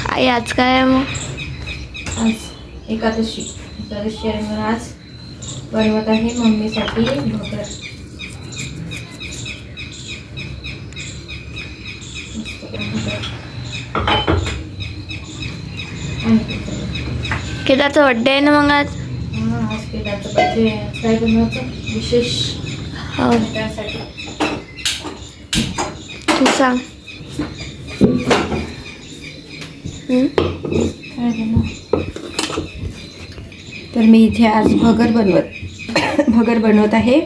काय आज काय मग? आज एकादशी. एकादशी आहे म्हणून आज. बनवत आहे मम्मीसाठी. भगर केदारचा बड्डे आहे ना मग आज? आज केदारचं काय बनवायचं? विशेष. त्यासाठी तू सांग? तर मी इथे आज भगर बनवत भगर बनवत आहे.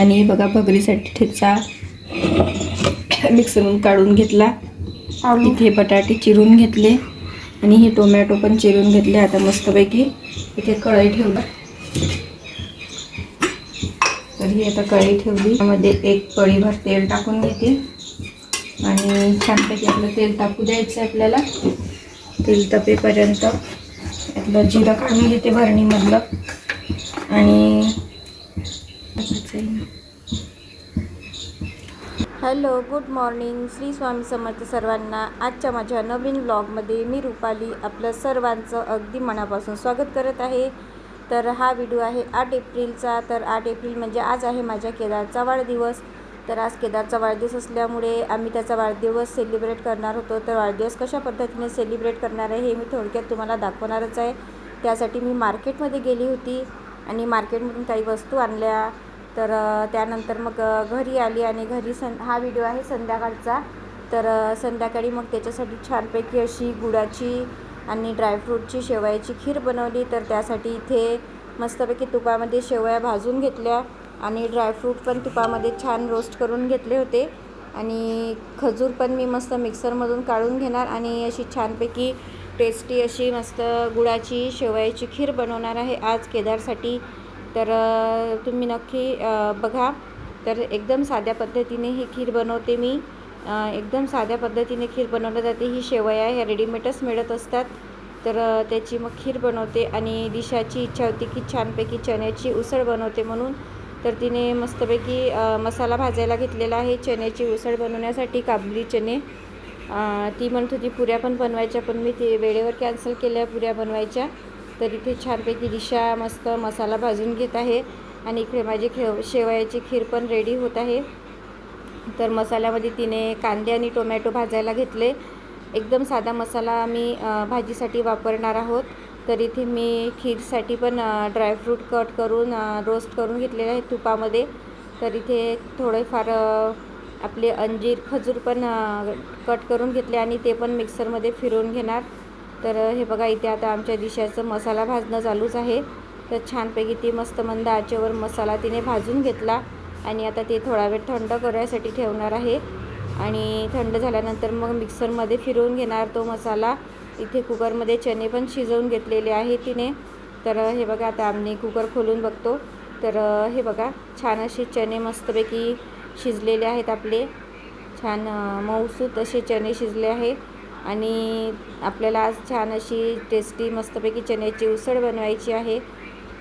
आणि बघा भगरीसाठी ठेचा मिक्सरमधून काढून घेतला. इथे बटाटे चिरून घेतले. आणि हे टोमॅटो पण चिरून घेतले आता मस्तपैकी. इथे कढई ठेवलं. ही आता कढई ठेवली. त्यामध्ये एक पळीभर तेल टाकून घेते. आणि छानपैकी आपलं तेल तापू द्यायचं आहे आपल्याला. तेल तपेपर्यंत आपलं जिरं काढून घेते भरणीमधलं. आणि hello good morning. Shri Swami Samarth सर्वांना आजच्या माझ्या नवीन ब्लॉगमध्ये मी रुपाली आपलं सर्वांचं अगदी मनापासून स्वागत करत आहे. तर हा व्हिडिओ आहे आठ एप्रिलचा. तर आठ एप्रिल म्हणजे आज आहे माझ्या केदारचा वाढदिवस. तर आज केदारचा वाढदिवस असल्यामुळे आम्ही त्याचा वाढदिवस सेलिब्रेट करणार होतो. तर वाढदिवस कशा पद्धतीने सेलिब्रेट करणार आहे हे मी थोडक्यात तुम्हाला दाखवणारच आहे. त्यासाठी मी मार्केटमध्ये गेली होती आणि मार्केटमधून काही वस्तू आणल्या. तर त्यानंतर मग घरी आली आणि घरी सं हा व्हिडिओ आहे संध्याकाळचा. तर संध्याकाळी मग त्याच्यासाठी छानपैकी अशी गुळाची आणि ड्रायफ्रूटची शेवयाची खीर बनवली तर त्यासाठी इथे मस्तपैकी तुपामध्ये शेवया भाजून घेतल्या आणि ड्रायफ्रूट पण तुपामध्ये छान रोस्ट करून घेतले होते. आणि खजूर पण मी मस्त मिक्सरमधून काढून घेणार आणि अशी छानपैकी टेस्टी अशी मस्त गुळाची शेवयाची खीर बनवणार आहे आज केदारसाठी. तर तुम्ही नक्की बघा. तर एकदम साध्या पद्धतीने ही खीर बनवते मी. एकदम साध्या पद्धतीने खीर बनवली जाते. ही शेवया ह्या रेडीमेडच मिळत असतात. तर त्याची मग खीर बनवते आणि दिशाची इच्छा होती की छानपैकी चण्याची उसळ बनवते म्हणून. तर तिने मस्तपैकी मसाला भाजायला घेतलेला आहे. चण्याची उसळ बनवण्यासाठी काबुली चणे. ती म्हणत होती पुऱ्या पण बनवायच्या पण मी ते वेळेवर कॅन्सल केल्या पुऱ्या बनवायच्या. तर इथे छानपैकी दिशा मस्त मसाला भाजून घेत आहे. आणि इकडे माझी खेव शेवयाची खीर पण रेडी होत आहे. तर मसाल्यामध्ये तिने कांदे आणि टोमॅटो भाजायला घेतले. एकदम साधा मसाला आम्ही भाजीसाठी वापरणार आहोत. तर इथे मी खीरसाठी पण ड्रायफ्रूट कट करून रोस्ट करून घेतलेले आहे तुपामध्ये. तर इथे थोडेफार आपले अंजीर खजूर पण कट करून घेतले आणि ते पण मिक्सरमध्ये फिरवून घेणार. तर हे बघा इथे आता आमच्या दिशाचं मसाला भाजणं चालूच आहे. तर छानपैकी ती मस्त मंद आचेवर मसाला तिने भाजून घेतला. आणि आता ते थोडा वेळ थंड करायसाठी ठेवणार आहे. आणि थंड झाल्यानंतर मग मिक्सरमध्ये फिरवून घेणार तो मसाला. इथे कुकरमध्ये चणे पण शिजवून घेतलेले आहे तिने. तर हे बघा आता आम्ही कुकर खोलून बघतो. तर हे बघा छान असे चणे मस्तपैकी शिजलेले आहेत आपले. छान मऊसूत असे चणे शिजले आहे. आणि आपल्याला आज छान अशी टेस्टी मस्तपैकी चण्याची उसळ बनवायची आहे.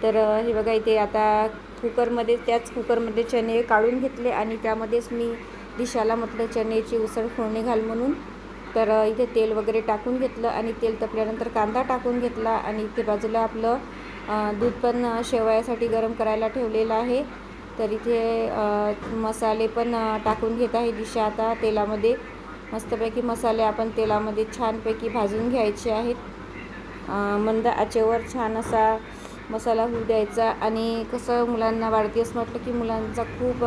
तर हे बघा इथे आता कुकरमध्ये त्याच कुकरमध्ये चणे काढून घेतले आणि त्यामध्येच मी दिशाला म्हटलं चण्याची उसळ फोडणी घाल म्हणून. तर इथे तेल वगैरे टाकून घेतलं आणि तेल तपल्यानंतर कांदा टाकून घेतला आणि इथे बाजूला आपलं दूध पण शेवयासाठी गरम करायला ठेवलेलं आहे. तर इथे मसाले पण टाकून घेत आहे दिशा आता तेलामध्ये. मस्तपैकी मसाले आपण तेलामध्ये छानपैकी भाजून घ्यायचे आहेत. मंद आचेवर छान असा मसाला होऊ द्यायचा आणि कसं मुलांना वाढदिवस म्हटलं की मुलांचा खूप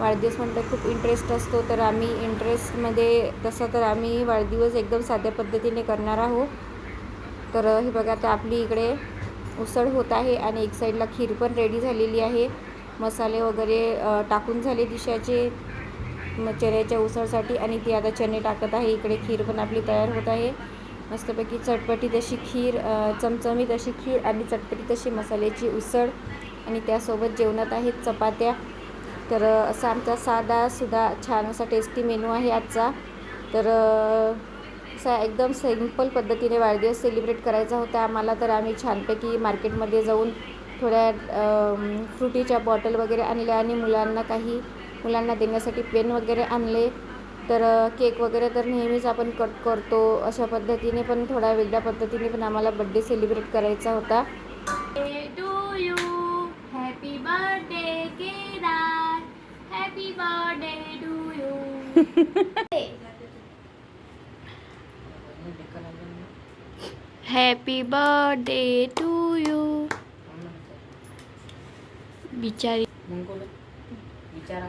वाढदिवस म्हटलं खूप इंटरेस्ट असतो तर आम्ही इंटरेस्टमध्ये तसं तर आम्ही वाढदिवस एकदम साध्या पद्धतीने करणार आहोत. तर हे बघा आता आपली इकडे उसळ होत आहे आणि एक साईडला खीर पण रेडी झालेली आहे. मसाले वगैरे टाकून झाले दिशाचे चण्याच्या उसळसाठी आणि ती आता चणे टाकत आहे. इकडे खीर पण आपली तयार होत आहे. मस्तपैकी चटपटीत अशी खीर चमचमीत अशी खीर आणि चटपटीत अशी मसाल्याची उसळ. आणि त्यासोबत जेवणात आहेत चपात्या. तर असा आमचा साधासुद्धा छान असा टेस्टी मेनू आहे आजचा. तर असा एकदम सिंपल पद्धतीने वाढदिवस सेलिब्रेट करायचा होता. आम्हाला तर आम्ही छानपैकी मार्केटमध्ये जाऊन थोड्या फ्रुटीच्या बॉटल वगैरे आणल्या आणि मुलांना काही मुलांना देण्यासाठी पेन वगैरे आणले. तर केक वगैरे तर नेहमीच आपण कट करतो. अशा पद्धतीने पण थोड्या वेगळ्या पद्धतीने पण आम्हाला बड्डे सेलिब्रेट करायचा होता. To you happy birthday Kedar happy birthday to you happy birthday to you बिचारी विचारा.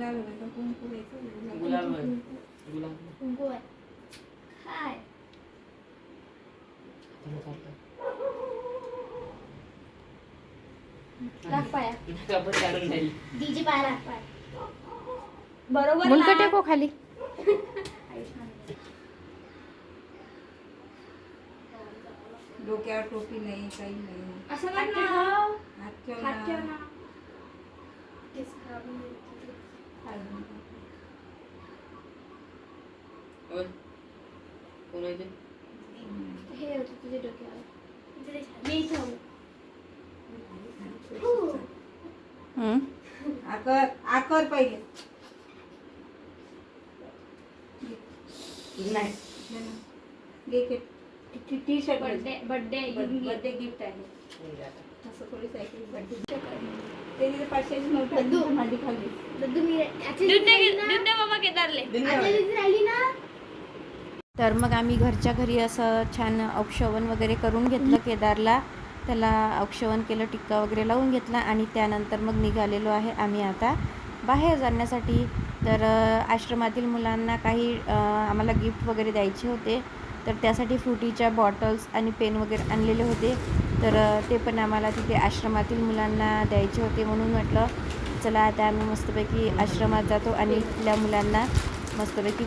गुलाब आहे? कुंकू आहे? गुलाब. हाय लाग पाया डीजे पाया लाग पाया बरोबर मुलगा लाग. टेको खाली डोक्यावर टोपी नाही काही नाही असं कर ना हात ठेव हात ठेव ना. ना केस खराब होऊन जातील. खाली. हे होतं तुझ्या डोक्यावर मी थांबू हम्म. आकर आकर पहिले नाही घे के T shirt birthday birthday birthday gift आहे असं थोडी सायकल बर्थडे ते तिथे पाचशेची नोट आहे, माझी खाली दद्दू मी दुधे बाबा केदारले ना तर मग आम्ही घरच्या घरी असं छान औक्षवण वगैरे करून घेतलं केदारला. त्याला औक्षवण केलं टिक्का वगैरे लावून घेतला आणि त्यानंतर मग निघालेलो आहे आम्ही आता बाहेर जाण्यासाठी. तर आश्रमातील मुलांना काही आम्हाला गिफ्ट वगैरे द्यायचे होते. तर त्यासाठी फ्रुटीच्या बॉटल्स आणि पेन वगैरे आणलेले होते. तर ते पण आम्हाला तिथे आश्रमातील मुलांना द्यायचे होते म्हणून म्हटलं चला आता आम्ही मस्तपैकी आश्रमात जातो आणि इथल्या मुलांना मस्तपैकी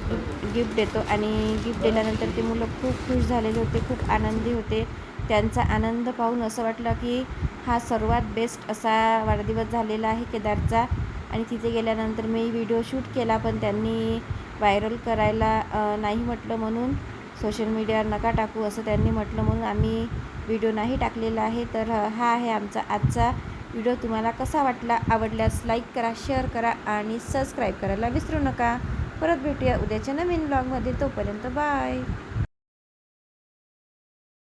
गिफ्ट देतो आणि गिफ्ट दिल्यानंतर ते मुलं खूप खुश झालेले होते खूप आनंदी होते. त्यांचा आनंद पाहून असं वाटलं की हा सर्वात बेस्ट असा वाढदिवस झालेला आहे केदारचा. आणि तिथे गेल्यानंतर मी व्हिडिओ शूट केला पण त्यांनी व्हायरल करायला नाही म्हटलं म्हणून सोशल मीडियावर नका टाकू असं त्यांनी म्हटलं म्हणून आम्ही व्हिडिओ नाही टाकलेला आहे. तर हा आहे आमचा आजचा व्हिडिओ तुम्हाला कसा वाटला? आवडल्यास लाईक करा शेअर करा आणि सबस्क्राईब करायला विसरू नका. परत भेटूया उद्याच्या नवीन ब्लॉगमध्ये तोपर्यंत बाय